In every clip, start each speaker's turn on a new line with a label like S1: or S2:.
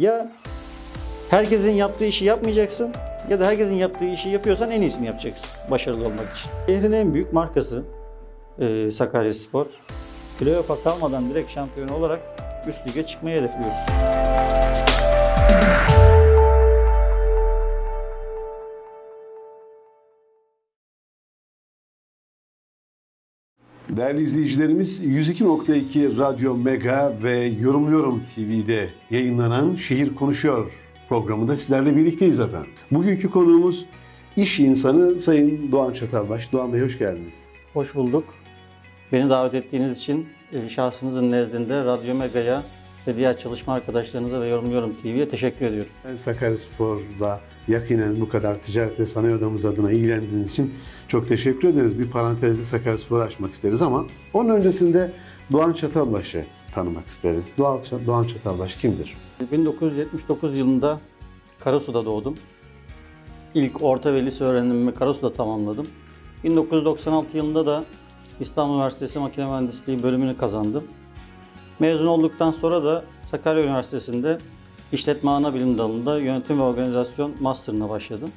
S1: Ya herkesin yaptığı işi yapmayacaksın ya da herkesin yaptığı işi yapıyorsan en iyisini yapacaksın başarılı olmak için. Şehrin en büyük markası e, Sakaryaspor. Playoff'a kalmadan direkt şampiyon olarak üst lige çıkmayı hedefliyoruz.
S2: Değerli izleyicilerimiz 102.2 Radyo Mega ve Yorumluyorum TV'de yayınlanan Şehir Konuşuyor programında sizlerle birlikteyiz efendim. Bugünkü konuğumuz iş insanı Sayın Doğan Çatalbaş. Doğan Bey hoş geldiniz.
S1: Hoş bulduk. Beni davet ettiğiniz için e, şahsınızın nezdinde Radyo Mega'ya ve diğer çalışma arkadaşlarınıza ve Yorumluyorum TV'ye teşekkür ediyorum.
S2: Ben Sakaryaspor'la yakinen bu kadar ticaret ve sanayi odamız adına ilgilendiğiniz için çok teşekkür ederiz. Bir parantezde Sakaryaspor'u açmak isteriz ama onun öncesinde Doğan Çatalbaş'ı tanımak isteriz. Doğan, Doğan Çatalbaş kimdir?
S1: 1979 yılında Karasu'da doğdum. İlk orta ve lise öğrenimimi Karasu'da tamamladım. 1996 yılında da İstanbul Üniversitesi Makine Mühendisliği bölümünü kazandım. Mezun olduktan sonra da Sakarya Üniversitesi'nde İşletme Ana Bilim Dalı'nda Yönetim ve Organizasyon Master'ına başladım.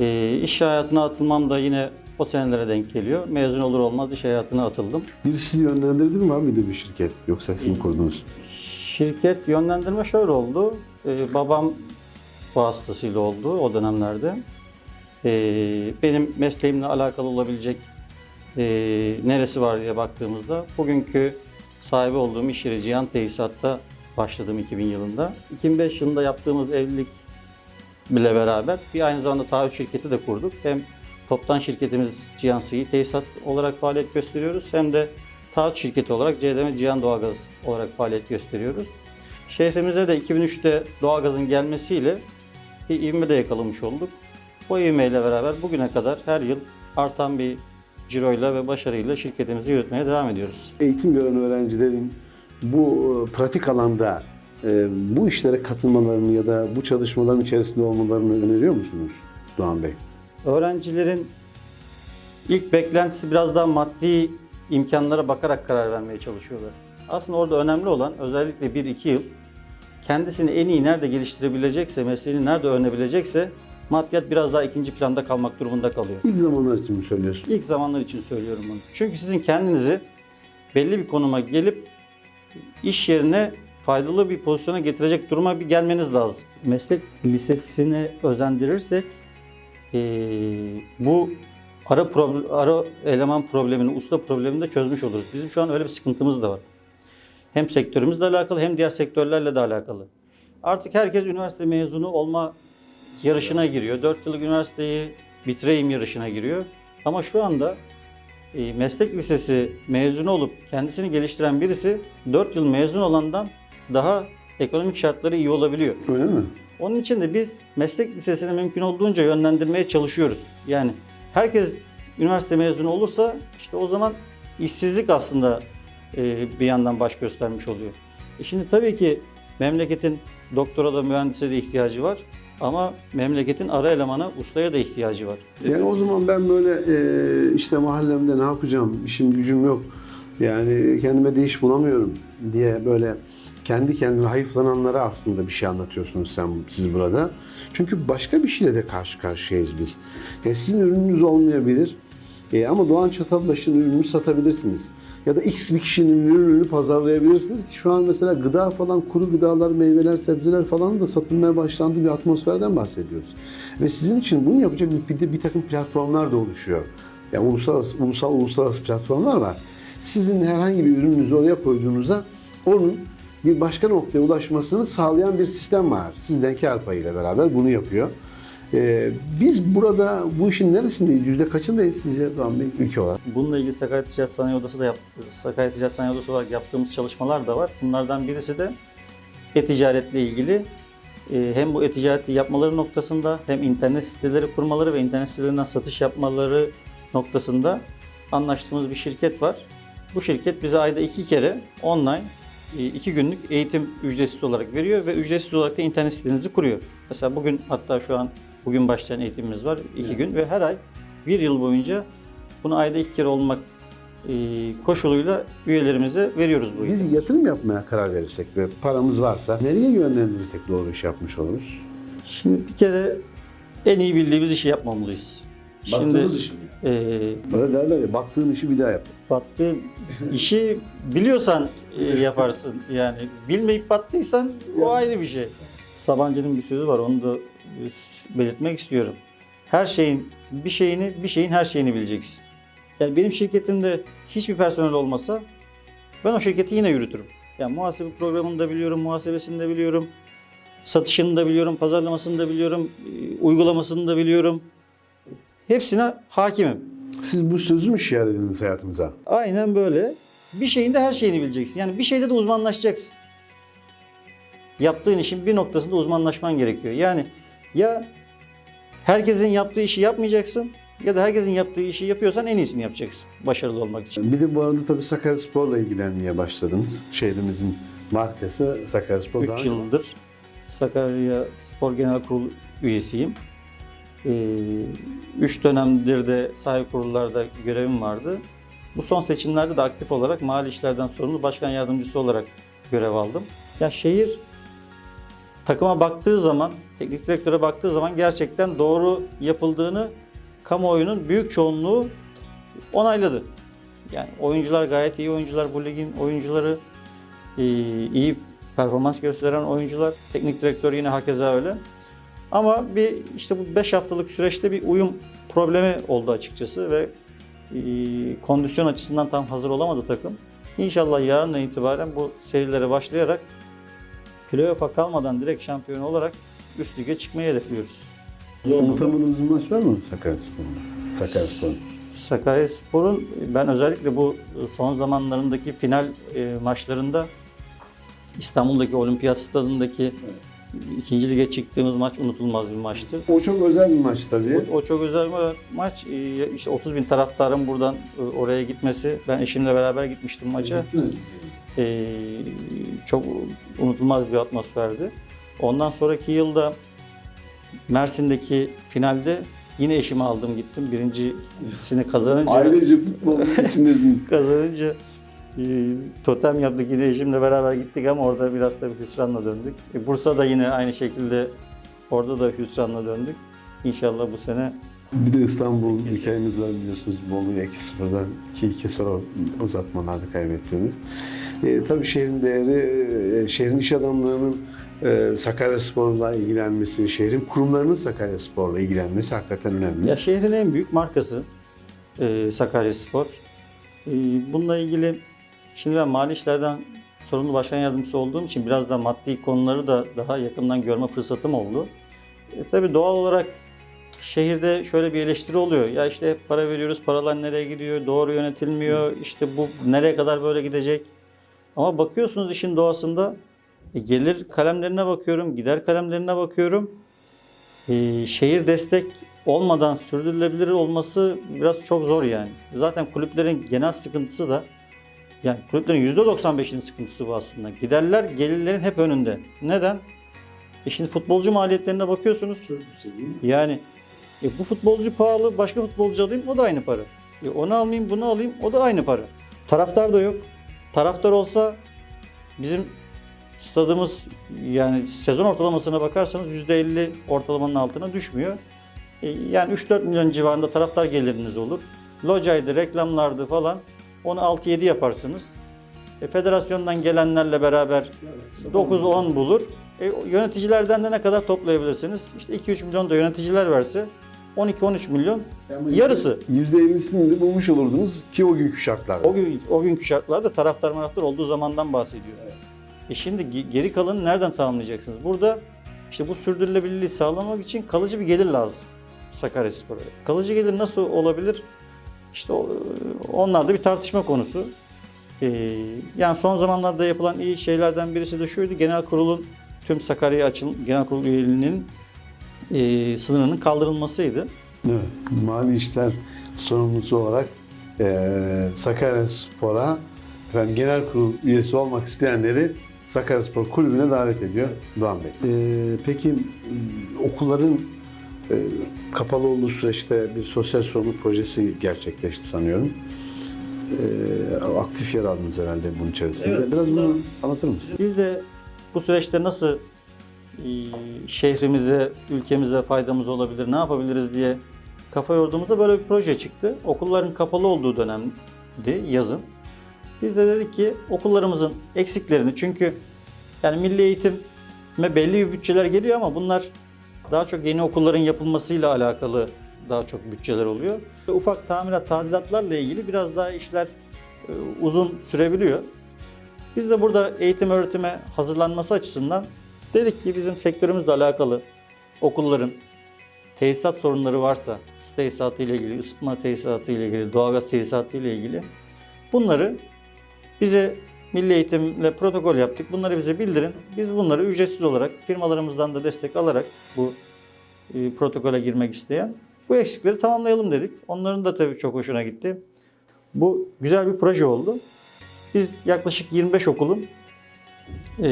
S1: Ee, iş hayatına atılmam da yine o senelere denk geliyor. Mezun olur olmaz iş hayatına atıldım.
S2: Birisi sizi yönlendirdi mi? Var mıydı bir şirket? Yoksa siz mi kurdunuz?
S1: Şirket yönlendirme şöyle oldu. Ee, babam vasıtasıyla oldu o dönemlerde. Ee, benim mesleğimle alakalı olabilecek e, neresi var diye baktığımızda bugünkü sahibi olduğum iş yeri Cihan Tesisat'ta başladım 2000 yılında. 2005 yılında yaptığımız evlilik bile beraber bir aynı zamanda taahhüt şirketi de kurduk. Hem toptan şirketimiz Cihan Sıvı Tesisat olarak faaliyet gösteriyoruz hem de taahhüt şirketi olarak CDM Cihan Doğalgaz olarak faaliyet gösteriyoruz. Şehrimize de 2003'te doğalgazın gelmesiyle bir ivme de yakalamış olduk. O ivmeyle beraber bugüne kadar her yıl artan bir ciroyla ve başarıyla şirketimizi yürütmeye devam ediyoruz.
S2: Eğitim gören öğrencilerin bu e, pratik alanda e, bu işlere katılmalarını ya da bu çalışmaların içerisinde olmalarını öneriyor musunuz Doğan Bey?
S1: Öğrencilerin ilk beklentisi biraz daha maddi imkanlara bakarak karar vermeye çalışıyorlar. Aslında orada önemli olan özellikle 1-2 yıl kendisini en iyi nerede geliştirebilecekse, mesleğini nerede öğrenebilecekse maddiyat biraz daha ikinci planda kalmak durumunda kalıyor.
S2: İlk zamanlar için mi söylüyorsun?
S1: İlk zamanlar için söylüyorum bunu. Çünkü sizin kendinizi belli bir konuma gelip iş yerine faydalı bir pozisyona getirecek duruma bir gelmeniz lazım. Meslek lisesini özendirirsek eee, bu ara, proble- ara eleman problemini, usta problemini de çözmüş oluruz. Bizim şu an öyle bir sıkıntımız da var. Hem sektörümüzle alakalı hem diğer sektörlerle de alakalı. Artık herkes üniversite mezunu olma yarışına giriyor. 4 yıllık üniversiteyi bitireyim yarışına giriyor. Ama şu anda e, meslek lisesi mezunu olup kendisini geliştiren birisi 4 yıl mezun olandan daha ekonomik şartları iyi olabiliyor.
S2: Öyle mi?
S1: Onun için de biz meslek lisesini mümkün olduğunca yönlendirmeye çalışıyoruz. Yani herkes üniversite mezunu olursa işte o zaman işsizlik aslında e, bir yandan baş göstermiş oluyor. E şimdi tabii ki memleketin doktora da mühendise de ihtiyacı var. Ama memleketin ara elemana, ustaya da ihtiyacı var.
S2: Yani o zaman ben böyle e, işte mahallemde ne yapacağım, işim gücüm yok, yani kendime de iş bulamıyorum diye böyle kendi kendine hayıflananlara aslında bir şey anlatıyorsunuz sen siz burada. Çünkü başka bir şeyle de karşı karşıyayız biz. Yani sizin ürününüz olmayabilir e, ama Doğan Çatalbaş'ın ürününü satabilirsiniz. Ya da X bir kişinin ürününü pazarlayabilirsiniz ki şu an mesela gıda falan, kuru gıdalar, meyveler, sebzeler falan da satılmaya başlandığı bir atmosferden bahsediyoruz. Ve sizin için bunu yapacak bir, bir, bir takım platformlar da oluşuyor. Yani uluslararası, ulusal, uluslararası platformlar var. Sizin herhangi bir ürününüzü oraya koyduğunuzda onun bir başka noktaya ulaşmasını sağlayan bir sistem var. Sizden kar payıyla beraber bunu yapıyor. Ee, biz burada bu işin neresindeyiz? Yüzde kaçındayız sizce Doğan Bey ülke olarak?
S1: Bununla ilgili Sakarya Ticaret Sanayi Odası da yap, Sakarya Ticaret Sanayi Odası olarak yaptığımız çalışmalar da var. Bunlardan birisi de e-ticaretle ilgili e, hem bu e-ticareti yapmaları noktasında hem internet siteleri kurmaları ve internet sitelerinden satış yapmaları noktasında anlaştığımız bir şirket var. Bu şirket bize ayda iki kere online e, iki günlük eğitim ücretsiz olarak veriyor ve ücretsiz olarak da internet sitenizi kuruyor. Mesela bugün hatta şu an bugün başlayan eğitimimiz var iki
S2: Evet.
S1: gün ve her ay bir yıl boyunca bunu ayda iki kere olmak e, koşuluyla üyelerimize veriyoruz bu
S2: Biz yatırım yapmaya karar verirsek ve paramız varsa nereye yönlendirirsek doğru iş yapmış oluruz?
S1: Şimdi bir kere en iyi bildiğimiz işi yapmamalıyız.
S2: Baktığımız iş mi?
S1: e,
S2: Böyle derler ya baktığın işi bir daha yap.
S1: battığın işi biliyorsan e, yaparsın. Yani bilmeyip battıysan o ayrı bir şey. Sabancı'nın bir sözü var onu da belirtmek istiyorum. Her şeyin bir şeyini, bir şeyin her şeyini bileceksin. Yani benim şirketimde hiçbir personel olmasa ben o şirketi yine yürütürüm. Yani muhasebe programını da biliyorum, muhasebesini de biliyorum, satışını da biliyorum, pazarlamasını da biliyorum, e, uygulamasını da biliyorum. Hepsine hakimim.
S2: Siz bu sözü mü şiar edindiniz hayatımıza?
S1: Aynen böyle. Bir şeyin de her şeyini bileceksin. Yani bir şeyde de uzmanlaşacaksın. Yaptığın işin bir noktasında uzmanlaşman gerekiyor. Yani ya herkesin yaptığı işi yapmayacaksın ya da herkesin yaptığı işi yapıyorsan en iyisini yapacaksın başarılı olmak için.
S2: Bir de bu arada tabii Sakaryaspor'la ilgilenmeye başladınız. Şehrimizin markası Sakaryaspor.
S1: 3
S2: Daha önce-
S1: yıldır Sakarya Spor Genel Kurulu üyesiyim. 3 dönemdir de sahibi kurullarda görevim vardı. Bu son seçimlerde de aktif olarak mali işlerden sorumlu başkan yardımcısı olarak görev aldım. Ya şehir takıma baktığı zaman, teknik direktöre baktığı zaman gerçekten doğru yapıldığını kamuoyunun büyük çoğunluğu onayladı. Yani oyuncular gayet iyi oyuncular, bu ligin oyuncuları e, iyi performans gösteren oyuncular. Teknik direktör yine hakeza öyle. Ama bir işte bu 5 haftalık süreçte bir uyum problemi oldu açıkçası ve e, kondisyon açısından tam hazır olamadı takım. İnşallah yarından itibaren bu serilere başlayarak playoff'a kalmadan direkt şampiyon olarak üst lige çıkmayı hedefliyoruz.
S2: Unutamadığınız bir maç var mı Sakaryaspor'un? Sakaryaspor'un.
S1: Sakaryaspor'un ben özellikle bu son zamanlarındaki final e, maçlarında İstanbul'daki Olimpiyat Stadındaki ikinci lige çıktığımız maç unutulmaz bir maçtı.
S2: O çok özel bir maç tabii.
S1: O, o çok özel bir maç. E, İşte 30 bin taraftarın buradan e, oraya gitmesi. Ben eşimle beraber gitmiştim maça. E, çok unutulmaz bir atmosferdi. Ondan sonraki yılda Mersin'deki finalde yine eşimi aldım gittim. Birincisini kazanınca
S2: Ailece futbolun içindesiniz.
S1: kazanınca e, totem yaptık yine eşimle beraber gittik ama orada biraz tabii hüsranla döndük. E, Bursa'da yine aynı şekilde orada da hüsranla döndük. İnşallah bu sene
S2: Bir de İstanbul hikayemiz var biliyorsunuz. Bolu'yu 2-0'dan 2-2 sonra uzatmalarda kaybettiğiniz. E, tabii şehrin değeri, e, şehrin iş adamlarının e, Sakaryaspor'la ilgilenmesi, şehrin kurumlarının Sakaryaspor'la ilgilenmesi hakikaten önemli.
S1: Ya şehrin en büyük markası e, Sakaryaspor. E, bununla ilgili şimdi ben mali işlerden sorumlu başkan yardımcısı olduğum için biraz da maddi konuları da daha yakından görme fırsatım oldu. E, tabii doğal olarak şehirde şöyle bir eleştiri oluyor. Ya işte para veriyoruz, paralar nereye gidiyor, doğru yönetilmiyor, işte bu nereye kadar böyle gidecek. Ama bakıyorsunuz işin doğasında e, gelir kalemlerine bakıyorum, gider kalemlerine bakıyorum. Ee, şehir destek olmadan sürdürülebilir olması biraz çok zor yani. Zaten kulüplerin genel sıkıntısı da yani kulüplerin %95'inin sıkıntısı bu aslında. Giderler gelirlerin hep önünde. Neden? E şimdi futbolcu maliyetlerine bakıyorsunuz. Yani e bu futbolcu pahalı, başka futbolcu alayım o da aynı para. E onu almayayım, bunu alayım o da aynı para. Taraftar da yok. Taraftar olsa bizim stadımız yani sezon ortalamasına bakarsanız %50 ortalamanın altına düşmüyor. E, Yani 3-4 milyon civarında taraftar geliriniz olur. Locaydı, reklamlardı falan onu 6-7 yaparsınız. E, federasyondan gelenlerle beraber 9-10 bulur. E, yöneticilerden de ne kadar toplayabilirsiniz? İşte 2-3 milyon da yöneticiler verse 12-13 milyon yarısı.
S2: %50'sini de bulmuş olurdunuz ki o günkü şartlarda.
S1: O, gün, o günkü şartlarda taraftar maraftar olduğu zamandan bahsediyor. E şimdi ge- geri kalanı nereden tamamlayacaksınız? Burada işte bu sürdürülebilirliği sağlamak için kalıcı bir gelir lazım Sakaryaspor'a. Kalıcı gelir nasıl olabilir? İşte onlar da bir tartışma konusu. E, yani son zamanlarda yapılan iyi şeylerden birisi de şuydu. Genel kurulun tüm Sakarya açıl genel kurul üyeliğinin e, sınırının kaldırılmasıydı.
S2: Evet, mali işler sorumlusu olarak eee Sakaryaspor'a efendim, genel kurul üyesi olmak isteyenleri Sakaryaspor Kulübü'ne davet ediyor Doğan Bey. Eee, peki okulların eee, kapalı olduğu süreçte bir sosyal sorumluluk projesi gerçekleşti sanıyorum. e, aktif yer aldınız herhalde bunun içerisinde.
S1: Evet,
S2: Biraz bunu anlatır mısın?
S1: Biz de bu süreçte nasıl e, şehrimize, ülkemize faydamız olabilir, ne yapabiliriz diye kafa yorduğumuzda böyle bir proje çıktı. Okulların kapalı olduğu dönemdi, yazın. Biz de dedik ki okullarımızın eksiklerini çünkü yani milli eğitime belli bir bütçeler geliyor ama bunlar daha çok yeni okulların yapılmasıyla alakalı daha çok bütçeler oluyor. Ve Ufak tamirat, tadilatlarla ilgili biraz daha işler e, uzun sürebiliyor. Biz de burada eğitim öğretime hazırlanması açısından dedik ki bizim sektörümüzle alakalı okulların tesisat sorunları varsa, su tesisatı ile ilgili, ısıtma tesisatı ile ilgili, doğalgaz tesisatı ile ilgili bunları bize milli eğitimle protokol yaptık. Bunları bize bildirin. Biz bunları ücretsiz olarak firmalarımızdan da destek alarak bu e, protokole girmek isteyen bu eksikleri tamamlayalım dedik. Onların da tabii çok hoşuna gitti. Bu güzel bir proje oldu. Biz yaklaşık 25 okulun e,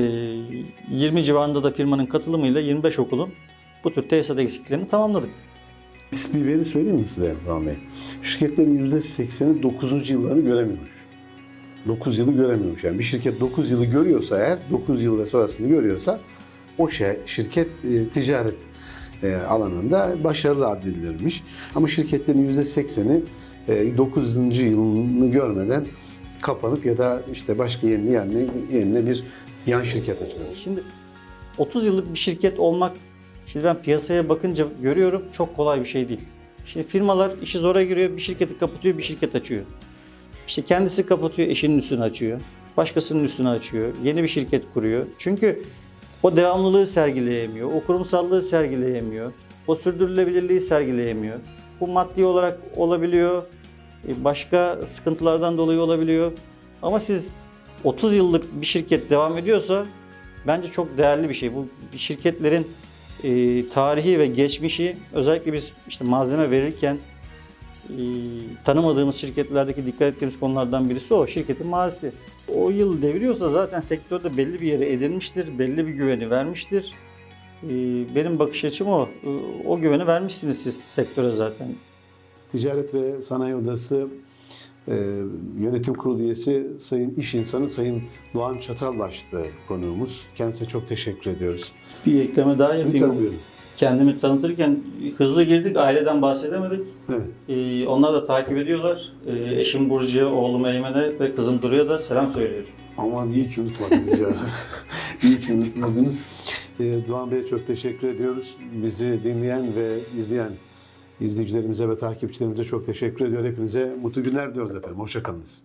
S1: 20 civarında da firmanın katılımıyla 25 okulun bu tür tesisat eksiklerini tamamladık.
S2: Bir veri söyleyeyim mi size Bey? Şirketlerin %80'i 9. yıllarını göremiyormuş. 9 yılı göremiyormuş. Yani bir şirket 9 yılı görüyorsa eğer, 9 yıl ve sonrasını görüyorsa o şey, şirket e, ticaret e, alanında başarılı addedilirmiş. Ama şirketlerin %80'i e, 9. yılını görmeden kapanıp ya da işte başka yerine yerine, yerine bir yan şirket açılıyor.
S1: Şimdi 30 yıllık bir şirket olmak, şimdi ben piyasaya bakınca görüyorum çok kolay bir şey değil. Şimdi firmalar işi zora giriyor, bir şirketi kapatıyor, bir şirket açıyor. İşte kendisi kapatıyor, eşinin üstünü açıyor. Başkasının üstünü açıyor. Yeni bir şirket kuruyor. Çünkü o devamlılığı sergileyemiyor, o kurumsallığı sergileyemiyor, o sürdürülebilirliği sergileyemiyor. Bu maddi olarak olabiliyor, e, başka sıkıntılardan dolayı olabiliyor. Ama siz 30 yıllık bir şirket devam ediyorsa bence çok değerli bir şey. Bu şirketlerin e, tarihi ve geçmişi özellikle biz işte malzeme verirken tanımadığımız şirketlerdeki dikkat ettiğimiz konulardan birisi o. Şirketin mazisi. O yıl deviriyorsa zaten sektörde belli bir yere edilmiştir, belli bir güveni vermiştir. E, benim bakış açım o. E, o güveni vermişsiniz siz sektöre zaten.
S2: Ticaret ve Sanayi Odası e, Yönetim Kurulu üyesi Sayın İş İnsanı Sayın Doğan Çatalbaş'tı konuğumuz. Kendisine çok teşekkür ediyoruz.
S1: Bir ekleme daha yapayım.
S2: Lütfen buyurun.
S1: Kendimi tanıtırken hızlı girdik, aileden bahsedemedik.
S2: Evet.
S1: Ee, onlar da takip ediyorlar. Ee, eşim Burcu'ya, oğlum Eymen'e ve kızım Duru'ya da selam söylüyorum.
S2: Aman iyi ki unutmadınız ya. iyi ki unutmadınız. E, Doğan Bey'e çok teşekkür ediyoruz. Bizi dinleyen ve izleyen izleyicilerimize ve takipçilerimize çok teşekkür ediyor. Hepinize mutlu günler diyoruz efendim. Hoşçakalınız.